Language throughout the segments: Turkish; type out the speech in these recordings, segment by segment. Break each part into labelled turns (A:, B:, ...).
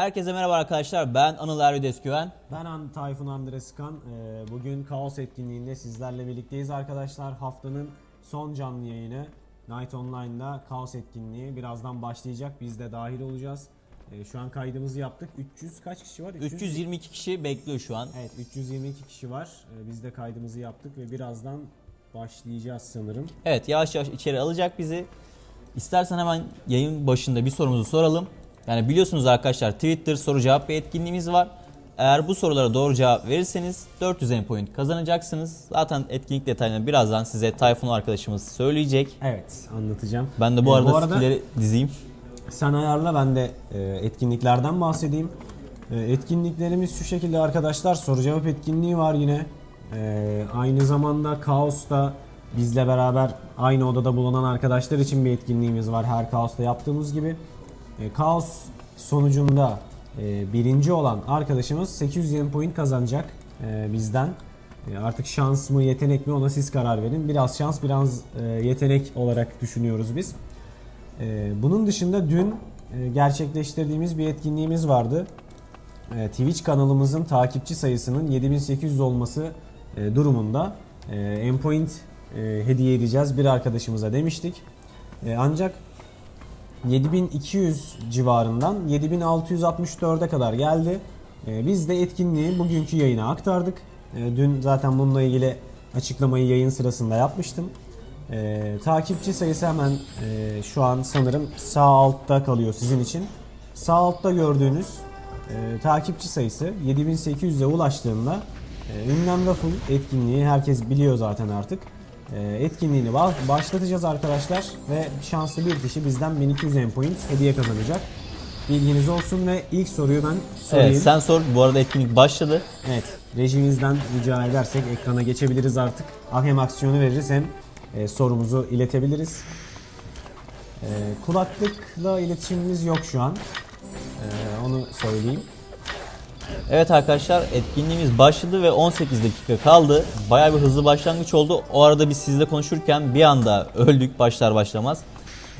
A: Herkese merhaba arkadaşlar. Ben Anıl Erbil Esküven.
B: Ben An Tayfun Andreskan. Ee, Bugün Kaos etkinliğinde sizlerle birlikteyiz arkadaşlar. Haftanın son canlı yayını Night Online'da Kaos etkinliği birazdan başlayacak. Biz de dahil olacağız. Ee, Şu an kaydımızı yaptık. 300 kaç kişi var?
A: 322 kişi bekliyor şu an.
B: Evet 322 kişi var. Ee, Biz de kaydımızı yaptık ve birazdan başlayacağız sanırım.
A: Evet yavaş yavaş içeri alacak bizi. İstersen hemen yayın başında bir sorumuzu soralım. Yani biliyorsunuz arkadaşlar Twitter soru cevap bir etkinliğimiz var. Eğer bu sorulara doğru cevap verirseniz 400 end point kazanacaksınız. Zaten etkinlik detaylarını birazdan size Tayfun arkadaşımız söyleyecek.
B: Evet anlatacağım.
A: Ben de bu
B: Ee,
A: arada,
B: bu arada-
A: skill'leri dizeyim.
B: Sen ayarla ben de e, etkinliklerden bahsedeyim. E, etkinliklerimiz şu şekilde arkadaşlar. Soru cevap etkinliği var yine. E, aynı zamanda Kaos'ta bizle beraber aynı odada bulunan arkadaşlar için bir etkinliğimiz var. Her Kaos'ta yaptığımız gibi. E, Kaos sonucunda e, birinci olan arkadaşımız 800 yen point kazanacak e, bizden. Artık şans mı yetenek mi ona siz karar verin. Biraz şans biraz yetenek olarak düşünüyoruz biz. Bunun dışında dün gerçekleştirdiğimiz bir etkinliğimiz vardı. Twitch kanalımızın takipçi sayısının 7800 olması durumunda e, endpoint hediye edeceğiz bir arkadaşımıza demiştik. Ancak 7200 civarından 7664'e kadar geldi. E, Biz de etkinliği bugünkü yayına aktardık. E, Dün zaten bununla ilgili açıklamayı yayın sırasında yapmıştım. E, takipçi sayısı hemen e, şu an sanırım sağ altta kalıyor sizin için. Sağ altta gördüğünüz e, takipçi sayısı 7800'e ulaştığında e, Ünlem Raffle etkinliği herkes biliyor zaten artık. E, etkinliğini ba- başlatacağız arkadaşlar ve şanslı bir kişi bizden 1200 endpoint hediye kazanacak. Bilginiz olsun ve ilk soruyu ben sorayım.
A: Evet sen sor. Bu arada etkinlik başladı.
B: Evet, rejimizden rica edersek ekrana geçebiliriz artık. Hem aksiyonu veririz hem e, sorumuzu iletebiliriz. E, kulaklıkla iletişimimiz yok şu an. E, onu söyleyeyim.
A: Evet arkadaşlar etkinliğimiz başladı ve 18 dakika kaldı. Bayağı bir hızlı başlangıç oldu. O arada biz sizle konuşurken bir anda öldük başlar başlamaz.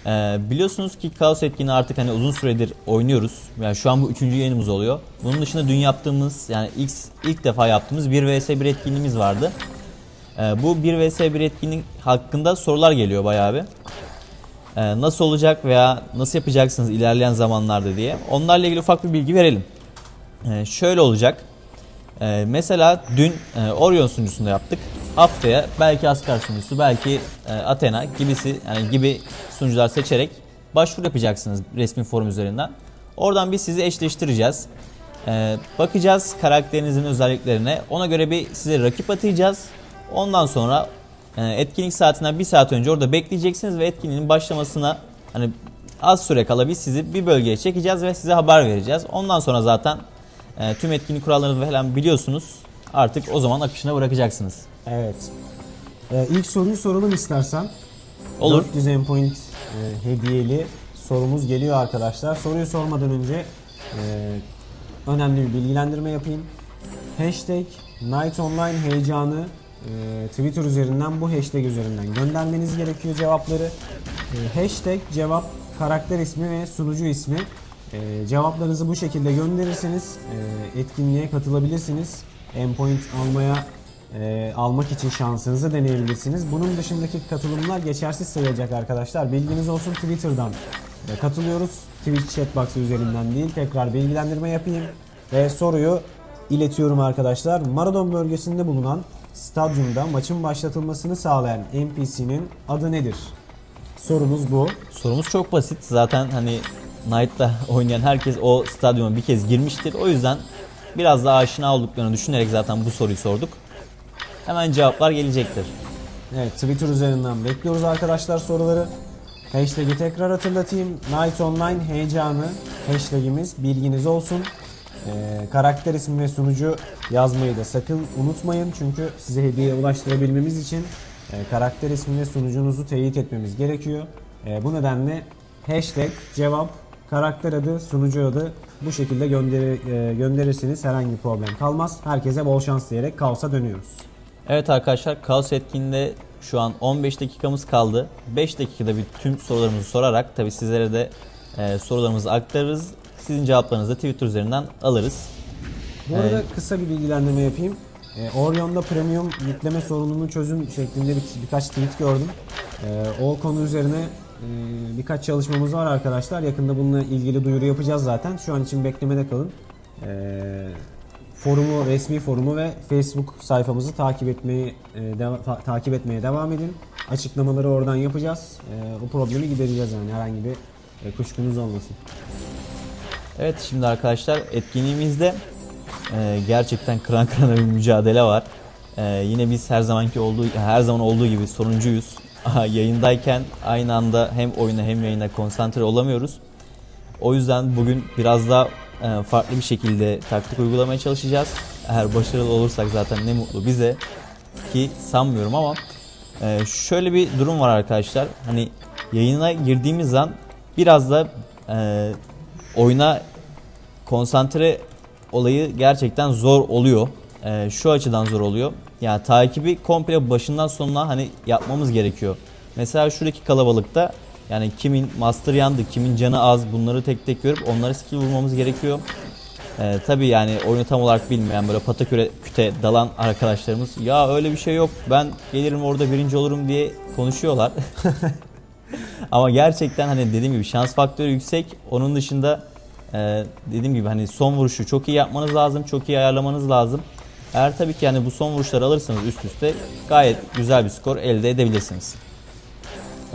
A: Ee, biliyorsunuz ki Kaos etkinliği artık hani uzun süredir oynuyoruz. Yani şu an bu üçüncü yayınımız oluyor. Bunun dışında dün yaptığımız yani ilk ilk defa yaptığımız 1 vs 1 etkinliğimiz vardı. Ee, bu 1 vs 1 etkinlik hakkında sorular geliyor bayağı bir. Ee, nasıl olacak veya nasıl yapacaksınız ilerleyen zamanlarda diye. Onlarla ilgili ufak bir bilgi verelim. Ee, şöyle olacak. Ee, mesela dün e, Orion sunucusunda yaptık. Haftaya belki Asgard sunucusu, belki e, Athena gibisi yani gibi sunucular seçerek başvuru yapacaksınız resmi forum üzerinden. Oradan biz sizi eşleştireceğiz. Ee, bakacağız karakterinizin özelliklerine. Ona göre bir size rakip atayacağız. Ondan sonra e, etkinlik saatinden bir saat önce orada bekleyeceksiniz ve etkinliğin başlamasına hani az süre kala biz sizi bir bölgeye çekeceğiz ve size haber vereceğiz. Ondan sonra zaten e, tüm etkinlik kurallarını falan biliyorsunuz. Artık o zaman akışına bırakacaksınız.
B: Evet. E, ilk soruyu soralım istersen.
A: Olur.
B: 400 endpoint e, hediyeli sorumuz geliyor arkadaşlar. Soruyu sormadan önce e, önemli bir bilgilendirme yapayım. Hashtag Night Online heyecanı e, Twitter üzerinden bu hashtag üzerinden göndermeniz gerekiyor cevapları. E, hashtag cevap karakter ismi ve sunucu ismi. E, cevaplarınızı bu şekilde gönderirseniz e, etkinliğe katılabilirsiniz. Endpoint almaya e, almak için şansınızı deneyebilirsiniz. Bunun dışındaki katılımlar geçersiz sayılacak arkadaşlar. Bilginiz olsun Twitter'dan e, katılıyoruz. Twitch chatbox üzerinden değil. Tekrar bilgilendirme yapayım. Ve soruyu iletiyorum arkadaşlar. Maradon bölgesinde bulunan stadyumda maçın başlatılmasını sağlayan NPC'nin adı nedir? Sorumuz bu.
A: Sorumuz çok basit. Zaten hani Knight'ta oynayan herkes o stadyuma bir kez girmiştir. O yüzden biraz daha aşina olduklarını düşünerek zaten bu soruyu sorduk. Hemen cevaplar gelecektir.
B: Evet Twitter üzerinden bekliyoruz arkadaşlar soruları. Hashtag'i tekrar hatırlatayım. Night Online heyecanı hashtagimiz bilginiz olsun. Ee, karakter ismi ve sunucu yazmayı da sakın unutmayın. Çünkü size hediye ulaştırabilmemiz için e, karakter ismi ve sunucunuzu teyit etmemiz gerekiyor. E, bu nedenle hashtag cevap karakter adı sunucu adı bu şekilde gönderi, e, gönderirsiniz herhangi bir problem kalmaz. Herkese bol şans diyerek kaosa dönüyoruz.
A: Evet arkadaşlar Kaos etkinliğinde şu an 15 dakikamız kaldı. 5 dakikada bir tüm sorularımızı sorarak tabi sizlere de e, sorularımızı aktarırız. Sizin cevaplarınızı da Twitter üzerinden alırız.
B: Bu arada kısa bir bilgilendirme yapayım. E, Orion'da premium yükleme sorununu çözün şeklinde bir, birkaç tweet gördüm. E, o konu üzerine birkaç çalışmamız var arkadaşlar. Yakında bununla ilgili duyuru yapacağız zaten. Şu an için beklemede kalın. E, forumu, resmi forumu ve Facebook sayfamızı takip etmeyi e, takip etmeye devam edin. Açıklamaları oradan yapacağız. O problemi gidereceğiz yani herhangi bir e, kuşkunuz olmasın.
A: Evet şimdi arkadaşlar etkinliğimizde e, gerçekten kıran kırana bir mücadele var. E, yine biz her zamanki olduğu her zaman olduğu gibi sonuncuyuz. Yayındayken aynı anda hem oyuna hem yayına konsantre olamıyoruz. O yüzden bugün biraz daha e, farklı bir şekilde taktik uygulamaya çalışacağız. Eğer başarılı olursak zaten ne mutlu bize ki sanmıyorum ama e, şöyle bir durum var arkadaşlar. Hani yayına girdiğimiz an biraz da e, oyuna konsantre olayı gerçekten zor oluyor. Ee, şu açıdan zor oluyor. Yani takibi komple başından sonuna hani yapmamız gerekiyor. Mesela şuradaki kalabalıkta yani kimin master yandı, kimin canı az bunları tek tek görüp onlara skill vurmamız gerekiyor. Ee, tabii yani oyunu tam olarak bilmeyen böyle pataküre küte dalan arkadaşlarımız ya öyle bir şey yok ben gelirim orada birinci olurum diye konuşuyorlar. Ama gerçekten hani dediğim gibi şans faktörü yüksek. Onun dışında e, dediğim gibi hani son vuruşu çok iyi yapmanız lazım. Çok iyi ayarlamanız lazım. Eğer tabii ki yani bu son vuruşları alırsanız üst üste gayet güzel bir skor elde edebilirsiniz.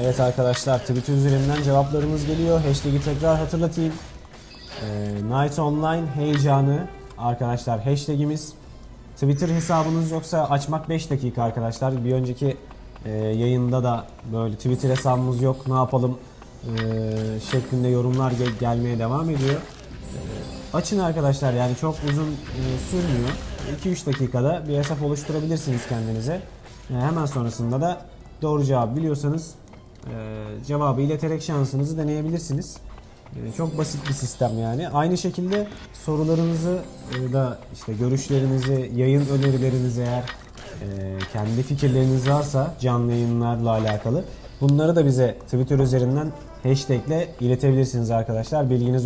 B: Evet arkadaşlar Twitter üzerinden cevaplarımız geliyor. Hashtag'i tekrar hatırlatayım. Ee, Night Online heyecanı arkadaşlar hashtagimiz. Twitter hesabınız yoksa açmak 5 dakika arkadaşlar. Bir önceki e, yayında da böyle Twitter hesabımız yok ne yapalım e, şeklinde yorumlar gel- gelmeye devam ediyor. Açın arkadaşlar yani çok uzun e, sürmüyor. 2-3 dakikada bir hesap oluşturabilirsiniz kendinize. E, hemen sonrasında da doğru cevabı biliyorsanız e, cevabı ileterek şansınızı deneyebilirsiniz. Çok basit bir sistem yani. Aynı şekilde sorularınızı da işte görüşlerinizi, yayın önerilerinizi eğer kendi fikirleriniz varsa canlı yayınlarla alakalı bunları da bize Twitter üzerinden hashtagle iletebilirsiniz arkadaşlar. Bilginiz